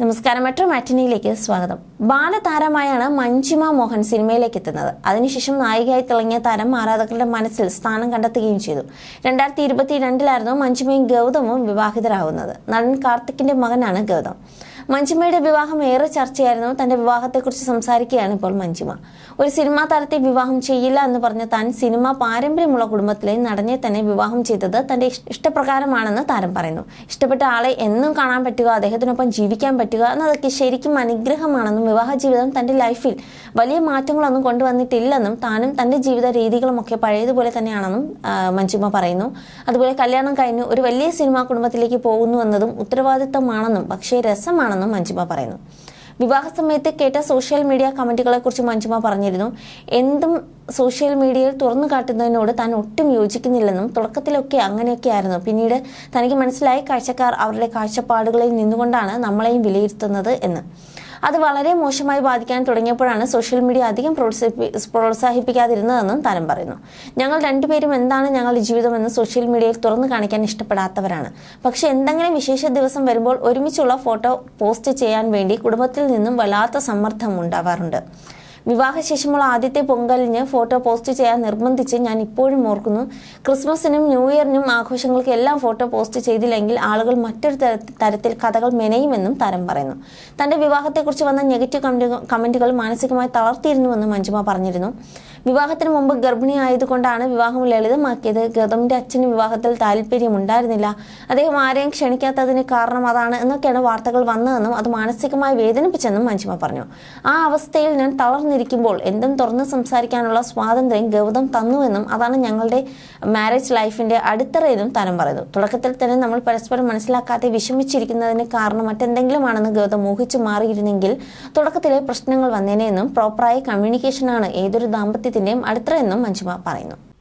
നമസ്കാരം. മെട്രോ മാറ്റിനിയിലേക്ക് സ്വാഗതം. ബാലതാരമായാണ് മഞ്ജിമ മോഹൻ സിനിമയിലേക്ക് എത്തുന്നത്. അതിനുശേഷം നായികയായി തിളങ്ങിയ താരം ആരാധകരുടെ മനസ്സിൽ സ്ഥാനം കണ്ടെത്തുകയും ചെയ്തു. രണ്ടായിരത്തി ഇരുപത്തി രണ്ടിലായിരുന്നു മഞ്ജിമയും ഗൗതമും വിവാഹിതരാകുന്നത്. നടൻ കാർത്തിക്കിന്റെ മകനാണ് ഗൗതം. മഞ്ജിമയുടെ വിവാഹം ഏറെ ചർച്ചയായിരുന്നു. തന്റെ വിവാഹത്തെക്കുറിച്ച് സംസാരിക്കുകയാണ് ഇപ്പോൾ മഞ്ജിമ. ഒരു സിനിമാ താരത്തെ വിവാഹം ചെയ്യില്ല എന്ന് പറഞ്ഞ താൻ സിനിമ പാരമ്പര്യമുള്ള കുടുംബത്തിലെ നടനെ തന്നെ വിവാഹം ചെയ്തത് തന്റെ ഇഷ്ടപ്രകാരമാണെന്ന് താരം പറയുന്നു. ഇഷ്ടപ്പെട്ട ആളെ എന്നും കാണാൻ പറ്റുക അദ്ദേഹത്തിനൊപ്പം ജീവിക്കാൻ പറ്റുക എന്നതൊക്കെ ശരിക്കും അനുഗ്രഹമാണെന്നും വിവാഹ ജീവിതം തന്റെ ലൈഫിൽ വലിയ മാറ്റങ്ങളൊന്നും കൊണ്ടുവന്നിട്ടില്ലെന്നും താനും തന്റെ ജീവിത രീതികളുമൊക്കെ പഴയതുപോലെ തന്നെയാണെന്നും മഞ്ജിമ പറയുന്നു. അതുപോലെ കല്യാണം കഴിഞ്ഞു ഒരു വലിയ സിനിമാ കുടുംബത്തിലേക്ക് പോകുന്നു എന്നതും ഉത്തരവാദിത്തമാണെന്നും പക്ഷേ രസമാണെന്നും മഞ്ജിമ പറയുന്നു. വിവാഹ സമയത്ത് കേട്ട സോഷ്യൽ മീഡിയ കമന്റുകളെ കുറിച്ച് മഞ്ജിമ പറഞ്ഞിരുന്നു. എന്തും സോഷ്യൽ മീഡിയയിൽ തുറന്നു കാട്ടുന്നതിനോട് താൻ ഒട്ടും യോജിക്കുന്നില്ലെന്നും തുടക്കത്തിലൊക്കെ അങ്ങനെയൊക്കെ ആയിരുന്നു പിന്നീട് തനിക്ക് മനസ്സിലായി കാഴ്ചക്കാർ അവരുടെ കാഴ്ചപ്പാടുകളിൽ നിന്നുകൊണ്ടാണ് നമ്മളെയും വിലയിരുത്തുന്നത് എന്ന്. അത് വളരെ മോശമായി ബാധിക്കാൻ തുടങ്ങിയപ്പോഴാണ് സോഷ്യൽ മീഡിയ അധികം പ്രോത്സാഹിപ്പി പ്രോത്സാഹിപ്പിക്കാതിരുന്നതെന്നും താരം പറയുന്നു. ഞങ്ങൾ രണ്ടുപേരും എന്താണ് ഞങ്ങളുടെ ജീവിതമെന്ന് സോഷ്യൽ മീഡിയയിൽ തുറന്നു കാണിക്കാൻ ഇഷ്ടപ്പെടാത്തവരാണ്. പക്ഷെ എന്തെങ്കിലും വിശേഷ ദിവസം വരുമ്പോൾ ഒരുമിച്ചുള്ള ഫോട്ടോ പോസ്റ്റ് ചെയ്യാൻ വേണ്ടി കുടുംബത്തിൽ നിന്നും വല്ലാത്ത സമ്മർദ്ദം ഉണ്ടാവാറുണ്ട്. വിവാഹശേഷമുള്ള ആദ്യത്തെ പൊങ്കലിന് ഫോട്ടോ പോസ്റ്റ് ചെയ്യാൻ നിർബന്ധിച്ച് ഞാൻ ഇപ്പോഴും ഓർക്കുന്നു. ക്രിസ്മസിനും ന്യൂ ഇയറിനും ആഘോഷങ്ങൾക്ക് എല്ലാം ഫോട്ടോ പോസ്റ്റ് ചെയ്തില്ലെങ്കിൽ ആളുകൾ മറ്റൊരു തരത്തിൽ കഥകൾ മെനയുമെന്നും താരം പറയുന്നു. തന്റെ വിവാഹത്തെക്കുറിച്ച് വന്ന നെഗറ്റീവ് കമന്റുകൾ മാനസികമായി തളർത്തിയിരുന്നുവെന്നും മഞ്ജുമ പറഞ്ഞിരുന്നു. വിവാഹത്തിന് മുമ്പ് ഗർഭിണിയായതുകൊണ്ടാണ് വിവാഹം ലളിതമാക്കിയത്. ഗൗതമിന്റെ അച്ഛന് വിവാഹത്തിൽ താല്പര്യമുണ്ടായിരുന്നില്ല. അദ്ദേഹം ആരെയും ക്ഷണിക്കാത്തതിന് കാരണം അതാണ് എന്നൊക്കെയാണ് വാർത്തകൾ വന്നതെന്നും അത് മാനസികമായി വേദനിപ്പിച്ചെന്നും മഞ്ജിമ പറഞ്ഞു. ആ അവസ്ഥയിൽ ഞാൻ തളർന്നിരിക്കുമ്പോൾ എന്തും തുറന്ന് സംസാരിക്കാനുള്ള സ്വാതന്ത്ര്യം ഗൗതം തന്നുവെന്നും അതാണ് ഞങ്ങളുടെ മാരേജ് ലൈഫിന്റെ അടിത്തറയെന്നും താരം പറയുന്നു. തുടക്കത്തിൽ തന്നെ നമ്മൾ പരസ്പരം മനസ്സിലാക്കാതെ വിഷമിച്ചിരിക്കുന്നതിന് കാരണം മറ്റെന്തെങ്കിലും മറ്റെന്തെങ്കിലുമാണെന്ന് ഗൗതം മോഹിച്ചു മാറിയിരുന്നെങ്കിൽ തുടക്കത്തിലെ പ്രശ്നങ്ങൾ വന്നേനെയെന്നും പ്രോപ്പറായ കമ്മ്യൂണിക്കേഷനാണ് ഏതൊരു ദാമ്പത്യത്തിന്റെയും അടിത്തറയെന്നും മഞ്ജുമ പറയുന്നു.